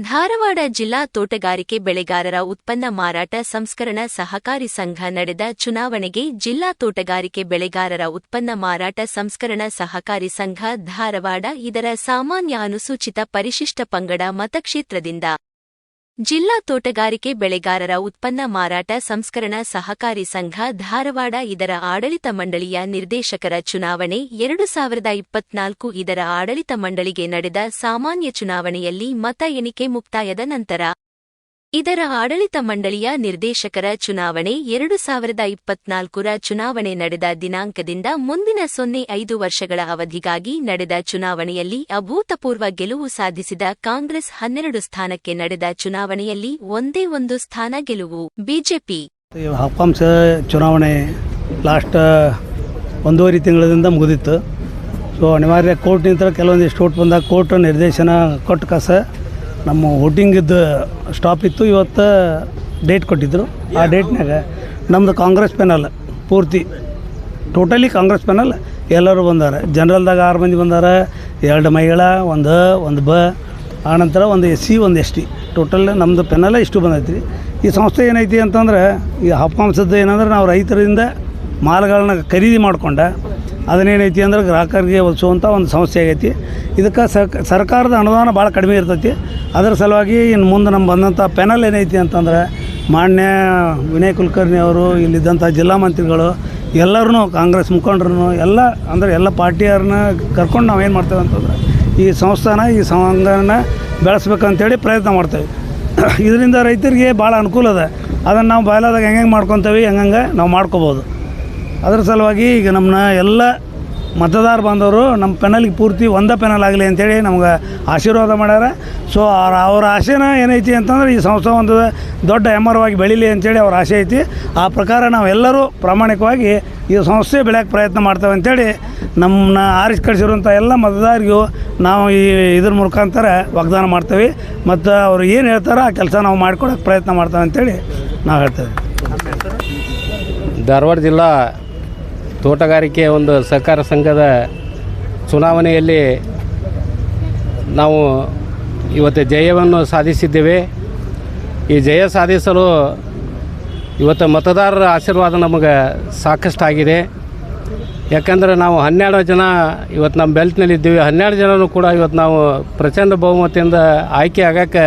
ಧಾರವಾಡ ಜಿಲ್ಲಾ ತೋಟಗಾರಿಕೆ ಬೆಳೆಗಾರರ ಉತ್ಪನ್ನ ಮಾರಾಟ ಸಂಸ್ಕರಣಾ ಸಹಕಾರಿ ಸಂಘ ನಡೆದ ಚುನಾವಣೆಗೆ ಜಿಲ್ಲಾ ತೋಟಗಾರಿಕೆ ಬೆಳೆಗಾರರ ಉತ್ಪನ್ನ ಮಾರಾಟ ಸಂಸ್ಕರಣಾ ಸಹಕಾರಿ ಸಂಘ ಧಾರವಾಡ ಇದರ ಸಾಮಾನ್ಯ ಅನುಸೂಚಿತ ಪರಿಶಿಷ್ಟ ಪಂಗಡ ಮತಕ್ಷೇತ್ರದಿಂದ ಜಿಲ್ಲಾ ತೋಟಗಾರಿಕೆ ಬೆಳೆಗಾರರ ಉತ್ಪನ್ನ ಮಾರಾಟ ಸಂಸ್ಕರಣಾ ಸಹಕಾರಿ ಸಂಘ ಧಾರವಾಡ ಇದರ ಆಡಳಿತ ಮಂಡಳಿಯ ನಿರ್ದೇಶಕರ ಚುನಾವಣೆ ಎರಡು ಸಾವಿರದ ಇಪ್ಪತ್ನಾಲ್ಕು ಇದರ ಆಡಳಿತ ಮಂಡಳಿಗೆ ನಡೆದ ಸಾಮಾನ್ಯ ಚುನಾವಣೆಯಲ್ಲಿ ಮತ ಎಣಿಕೆ ಮುಕ್ತಾಯದ ನಂತರ ಇದರ ಆಡಳಿತ ಮಂಡಳಿಯ ನಿರ್ದೇಶಕರ ಚುನಾವಣೆ ಎರಡು ಸಾವಿರದ ಇಪ್ಪತ್ನಾಲ್ಕರ ಚುನಾವಣೆ ನಡೆದ ದಿನಾಂಕದಿಂದ ಮುಂದಿನ ಸೊನ್ನೆ ಐದು ವರ್ಷಗಳ ಅವಧಿಗಾಗಿ ನಡೆದ ಚುನಾವಣೆಯಲ್ಲಿ ಅಭೂತಪೂರ್ವ ಗೆಲುವು ಸಾಧಿಸಿದ ಕಾಂಗ್ರೆಸ್ ಹನ್ನೆರಡು ಸ್ಥಾನಕ್ಕೆ ನಡೆದ ಚುನಾವಣೆಯಲ್ಲಿ ಒಂದೇ ಒಂದು ಸ್ಥಾನ ಗೆಲುವು. ಬಿಜೆಪಿ ಹಪ್ಪಾಂಶ ಚುನಾವಣೆ ಲಾಸ್ಟ್ ಒಂದೂವರೆ ತಿಂಗಳಿಂದ ಮುಗಿದಿತ್ತು. ಸೊ ಅನಿವಾರ್ಯ ಕೋರ್ಟ್ನಿಂದ ಕೆಲವೊಂದಿಷ್ಟು ಓಟ್ ಬಂದಾಗ ಕೋರ್ಟ್ ನಿರ್ದೇಶನ ಕೊಟ್ಟು ಕಾಸ. ನಮ್ಮ ವೋಟಿಂಗಿದ್ದು ಸ್ಟಾಪ್ ಇತ್ತು ಇವತ್ತು ಡೇಟ್ ಕೊಟ್ಟಿದ್ದರು ಆ ಡೇಟ್ನಾಗ ನಮ್ಮದು ಕಾಂಗ್ರೆಸ್ ಪೆನಲ್ ಪೂರ್ತಿ ಟೋಟಲಿ ಕಾಂಗ್ರೆಸ್ ಪೆನಲ್ ಎಲ್ಲರೂ ಬಂದಾರೆ. ಜನರಲ್ದಾಗ ಆರು ಮಂದಿ ಬಂದಾರ ಎರಡು ಮಹಿಳಾ ಒಂದು ಒಂದು ಬ ಆನಂತರ ಒಂದು ಎಸ್ ಸಿ ಒಂದು ಎಸ್ ಟಿ. ಟೋಟಲ್ ನಮ್ಮದು ಪೆನಲ್ಲ ಇಷ್ಟು ಬಂದೈತಿ ಈ ಸಂಸ್ಥೆ ಏನೈತಿ ಅಂತಂದ್ರೆ ಈ ಹಪ್ಪಾಂಶದ್ದು ಏನಂದ್ರೆ ನಾವು ರೈತರಿಂದ ಮಾಲ್ಗಳನ್ನ ಖರೀದಿ ಮಾಡ್ಕೊಂಡ ಅದನ್ನೇನೈತಿ ಅಂದ್ರೆ ಗ್ರಾಹಕರಿಗೆ ಒಲಿಸುವಂಥ ಒಂದು ಸಮಸ್ಯೆ ಆಗೈತಿ. ಇದಕ್ಕೆ ಸರ್ಕ ಸರ್ಕಾರದ ಅನುದಾನ ಭಾಳ ಕಡಿಮೆ ಇರ್ತೈತಿ. ಅದರ ಸಲುವಾಗಿ ಇನ್ನು ಮುಂದೆ ನಮ್ಮ ಬಂದಂಥ ಪೆನಲ್ ಏನೈತಿ ಅಂತಂದ್ರೆ ಮಾನ್ಯ ವಿನಯ್ ಕುಲಕರ್ಣಿ ಅವರು, ಇಲ್ಲಿದ್ದಂಥ ಜಿಲ್ಲಾ ಮಂತ್ರಿಗಳು ಎಲ್ಲರೂ ಕಾಂಗ್ರೆಸ್ ಮುಖಂಡರು ಎಲ್ಲ ಅಂದರೆ ಎಲ್ಲ ಪಾರ್ಟಿಯವ್ರನ್ನ ಕರ್ಕೊಂಡು ನಾವು ಏನು ಮಾಡ್ತೇವೆ ಅಂತಂದ್ರೆ ಈ ಸಂಸ್ಥಾನ, ಈ ಸಂಘನ ಬೆಳೆಸ್ಬೇಕಂತೇಳಿ ಪ್ರಯತ್ನ ಮಾಡ್ತೇವೆ. ಇದರಿಂದ ರೈತರಿಗೆ ಭಾಳ ಅನುಕೂಲ ಅದ. ಅದನ್ನು ನಾವು ಬಾಯ್ಲಾದಾಗ ಹೆಂಗೆ ಮಾಡ್ಕೊತೇವೆ, ಹೆಂಗಂಗೆ ನಾವು ಮಾಡ್ಕೋಬೋದು. ಅದ್ರ ಸಲುವಾಗಿ ಈಗ ನಮ್ಮನ್ನ ಎಲ್ಲ ಮತದಾರ ಬಂದವರು ನಮ್ಮ ಪೆನಲ್ಗೆ ಪೂರ್ತಿ ಒಂದೇ ಪೆನಲ್ ಆಗಲಿ ಅಂತೇಳಿ ನಮ್ಗೆ ಆಶೀರ್ವಾದ ಮಾಡ್ಯಾರ. ಸೊ ಅವ್ರ ಅವ್ರ ಆಸೆನ ಏನೈತಿ ಅಂತಂದ್ರೆ ಈ ಸಂಸ್ಥೆ ಒಂದು ದೊಡ್ಡ ಎಮ್ಮರವಾಗಿ ಬೆಳೀಲಿ ಅಂತೇಳಿ ಅವ್ರ ಆಸೆ ಐತಿ. ಆ ಪ್ರಕಾರ ನಾವೆಲ್ಲರೂ ಪ್ರಾಮಾಣಿಕವಾಗಿ ಈ ಸಂಸ್ಥೆ ಬೆಳೆಯೋಕ್ಕೆ ಪ್ರಯತ್ನ ಮಾಡ್ತೇವೆ ಅಂತೇಳಿ ನಮ್ಮನ್ನ ಆರಿಸಿ ಕಳಿಸಿರುವಂಥ ಎಲ್ಲ ಮತದಾರರಿಗೂ ನಾವು ಈ ಇದ್ರ ಮುಖಾಂತರ ವಾಗ್ದಾನ ಮಾಡ್ತೇವೆ. ಮತ್ತು ಅವ್ರು ಏನು ಹೇಳ್ತಾರೋ ಆ ಕೆಲಸ ನಾವು ಮಾಡ್ಕೊಡೋಕ್ಕೆ ಪ್ರಯತ್ನ ಮಾಡ್ತೇವೆ ಅಂತೇಳಿ ನಾವು ಹೇಳ್ತೇವೆ. ಧಾರವಾಡ ಜಿಲ್ಲಾ ತೋಟಗಾರಿಕೆ ಒಂದು ಸಹಕಾರ ಸಂಘದ ಚುನಾವಣೆಯಲ್ಲಿ ನಾವು ಇವತ್ತು ಜಯವನ್ನು ಸಾಧಿಸಿದ್ದೇವೆ. ಈ ಜಯ ಸಾಧಿಸಲು ಇವತ್ತು ಮತದಾರರ ಆಶೀರ್ವಾದ ನಮಗೆ ಸಾಕಷ್ಟಾಗಿದೆ. ಯಾಕಂದರೆ ನಾವು ಹನ್ನೆರಡು ಜನ ಇವತ್ತು ನಮ್ಮ ಬೆಲ್ಟ್ನಲ್ಲಿದ್ದೀವಿ ಹನ್ನೆರಡು ಜನನೂ ಕೂಡ ಇವತ್ತು ನಾವು ಪ್ರಚಂಡ ಬಹುಮತದಿಂದ ಆಯ್ಕೆ ಆಗೋಕ್ಕೆ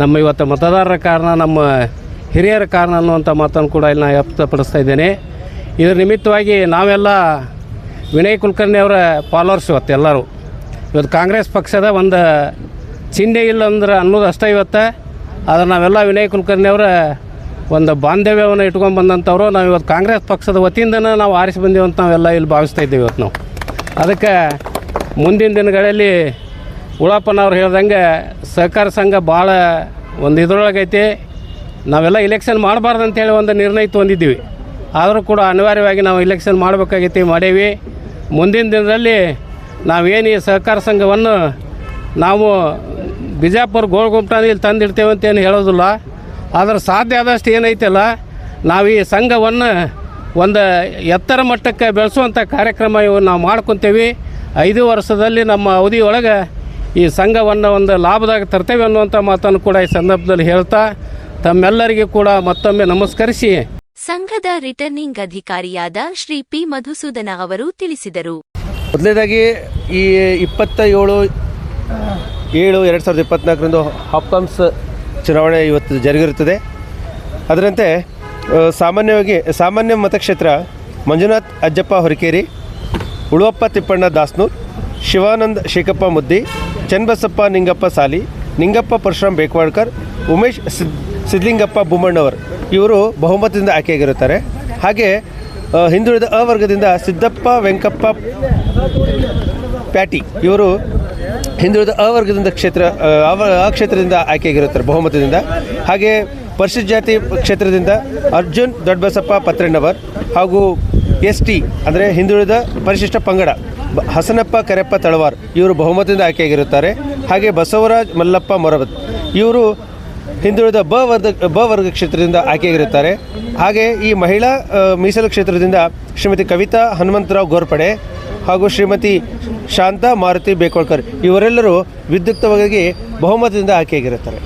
ನಮ್ಮ ಇವತ್ತು ಮತದಾರರ ಕಾರಣ, ನಮ್ಮ ಹಿರಿಯರ ಕಾರಣ ಅನ್ನುವಂಥ ಮಾತನ್ನು ಕೂಡ ಇಲ್ಲಿ ನಾನು ವ್ಯಕ್ತಪಡಿಸ್ತಾ ಇದ್ದೇನೆ. ಇದರ ನಿಮಿತ್ತವಾಗಿ ನಾವೆಲ್ಲ ವಿನಯ್ ಕುಲಕರ್ಣಿ ಅವರ ಫಾಲೋವರ್ಸ್ ಇವತ್ತು ಎಲ್ಲರೂ. ಇವತ್ತು ಕಾಂಗ್ರೆಸ್ ಪಕ್ಷದ ಒಂದು ಚಿಹ್ನೆ ಇಲ್ಲ ಅಂದ್ರೆ ಅನ್ನೋದು ಅಷ್ಟೇ ಇವತ್ತು. ಆದರೆ ನಾವೆಲ್ಲ ವಿನಯ್ ಕುಲಕರ್ಣಿ ಅವರ ಒಂದು ಬಾಂಧವ್ಯವನ್ನು ಇಟ್ಕೊಂಡು ಬಂದಂಥವ್ರು. ನಾವು ಇವತ್ತು ಕಾಂಗ್ರೆಸ್ ಪಕ್ಷದ ವತಿಯಿಂದನೇ ನಾವು ಆರಿಸಿ ಬಂದೀವಿ ಅಂತ ನಾವೆಲ್ಲ ಇಲ್ಲಿ ಭಾವಿಸ್ತಾ ಇದ್ದೀವಿ ಇವತ್ತು ನಾವು. ಅದಕ್ಕೆ ಮುಂದಿನ ದಿನಗಳಲ್ಲಿ ಉಳಪ್ಪನವ್ರು ಹೇಳ್ದಂಗೆ ಸಹಕಾರ ಸಂಘ ಭಾಳ ಒಂದು ಇದರೊಳಗೈತಿ. ನಾವೆಲ್ಲ ಇಲೆಕ್ಷನ್ ಮಾಡಬಾರ್ದು ಅಂತೇಳಿ ಒಂದು ನಿರ್ಣಯ ತೊಗೊಂಡಿದ್ದೀವಿ. ಆದರೂ ಕೂಡ ಅನಿವಾರ್ಯವಾಗಿ ನಾವು ಇಲೆಕ್ಷನ್ ಮಾಡಬೇಕಾಗೈತಿ ಮಾಡೇವಿ ಮುಂದಿನ ದಿನದಲ್ಲಿ ನಾವೇನು ಈ ಸಹಕಾರ ಸಂಘವನ್ನು ನಾವು ಬಿಜಾಪುರ ಗೋಳ್ಗುಂಪ್ಟಾನ ಇಲ್ಲಿ ತಂದಿಡ್ತೇವೆ ಅಂತೇನು ಹೇಳೋದಿಲ್ಲ. ಆದರೆ ಸಾಧ್ಯ ಆದಷ್ಟು ಏನೈತಲ್ಲ, ನಾವು ಈ ಸಂಘವನ್ನು ಒಂದು ಎತ್ತರ ಮಟ್ಟಕ್ಕೆ ಬೆಳೆಸುವಂಥ ಕಾರ್ಯಕ್ರಮ ಇವು ನಾವು ಮಾಡ್ಕೊತೇವೆ. ಐದು ವರ್ಷದಲ್ಲಿ ನಮ್ಮ ಅವಧಿಯೊಳಗೆ ಈ ಸಂಘವನ್ನು ಒಂದು ಲಾಭದಾಗ ತರ್ತೇವೆ ಅನ್ನುವಂಥ ಮಾತನ್ನು ಕೂಡ ಈ ಸಂದರ್ಭದಲ್ಲಿ ಹೇಳ್ತಾ, ತಮ್ಮೆಲ್ಲರಿಗೂ ಕೂಡ ಮತ್ತೊಮ್ಮೆ ನಮಸ್ಕರಿಸಿ. ಸಂಘದ ರಿಟರ್ನಿಂಗ್ ಅಧಿಕಾರಿಯಾದ ಶ್ರೀ ಪಿ ಮಧುಸೂದನ ಅವರು ತಿಳಿಸಿದರು. ಮೊದಲನೇದಾಗಿ ಈ ಇಪ್ಪತ್ತ ಏಳು ಏಳು ಎರಡು ಸಾವಿರದ ಇಪ್ಪತ್ನಾಲ್ಕರಂದು ಹಾಪ್ಕಾಮ್ಸ್ ಚುನಾವಣೆ ಇವತ್ತು ಜರುಗಿರುತ್ತದೆ. ಅದರಂತೆ ಸಾಮಾನ್ಯವಾಗಿ, ಸಾಮಾನ್ಯ ಮತಕ್ಷೇತ್ರ ಮಂಜುನಾಥ್ ಅಜ್ಜಪ್ಪ ಹೊರಕೇರಿ, ಉಳುವಪ್ಪ ತಿಪ್ಪಣ್ಣ ದಾಸ್ನೂರ್, ಶಿವಾನಂದ್ ಶೇಖಪ್ಪ ಮುದ್ದಿ ಚನ್ನಬಸಪ್ಪ ನಿಂಗಪ್ಪ ಸಾಲಿ ನಿಂಗಪ್ಪ ಪರಶುರಾಮ್ ಬೇಕ್ವಾಡ್ಕರ್ ಉಮೇಶ್ ಸಿದ್ ಸಿದ್ಲಿಂಗಪ್ಪ ಬೊಮ್ಮಣ್ಣವರ್. ಇವರು ಬಹುಮತದಿಂದ ಆಯ್ಕೆಯಾಗಿರುತ್ತಾರೆ. ಹಾಗೆ ಹಿಂದುಳಿದ ಅ ವರ್ಗದಿಂದ ಸಿದ್ದಪ್ಪ ವೆಂಕಪ್ಪ ಪ್ಯಾಟಿ ಇವರು ಹಿಂದುಳಿದ ಅ ವರ್ಗದಿಂದ ಕ್ಷೇತ್ರ ಆ, ಕ್ಷೇತ್ರದಿಂದ ಆಯ್ಕೆಯಾಗಿರುತ್ತಾರೆ ಬಹುಮತದಿಂದ. ಹಾಗೆ ಪರಿಶಿಷ್ಟ ಜಾತಿ ಕ್ಷೇತ್ರದಿಂದ ಅರ್ಜುನ್ ದೊಡ್ಡಬಸಪ್ಪ ಪತ್ರಣ್ಣವರ್ ಹಾಗೂ ಎಸ್ ಟಿ ಅಂದರೆ ಹಿಂದುಳಿದ ಪರಿಶಿಷ್ಟ ಪಂಗಡ ಹಸನಪ್ಪ ಕರೆಪ್ಪ ತಳವಾರ್ ಇವರು ಬಹುಮತದಿಂದ ಆಯ್ಕೆಯಾಗಿರುತ್ತಾರೆ. ಹಾಗೆ ಬಸವರಾಜ್ ಮಲ್ಲಪ್ಪ ಮೊರಬತ್. ಇವರು ಹಿಂದುಳಿದ ಬ ವರ್ಗ ಬ ವರ್ಗ ಕ್ಷೇತ್ರದಿಂದ ಆಯ್ಕೆಯಾಗಿರುತ್ತಾರೆ. ಹಾಗೆ ಈ ಮಹಿಳಾ ಮೀಸಲು ಕ್ಷೇತ್ರದಿಂದ ಶ್ರೀಮತಿ ಕವಿತಾ ಹನುಮಂತರಾವ್ ಗೋರ್ಪಡೆ ಹಾಗೂ ಶ್ರೀಮತಿ ಶಾಂತಾ ಮಾರುತಿ ಬೇಕೋಳ್ಕರ್ ಇವರೆಲ್ಲರೂ ವಿದ್ಯುಕ್ತವಾಗಿ ಬಹುಮತದಿಂದ ಆಯ್ಕೆಯಾಗಿರುತ್ತಾರೆ.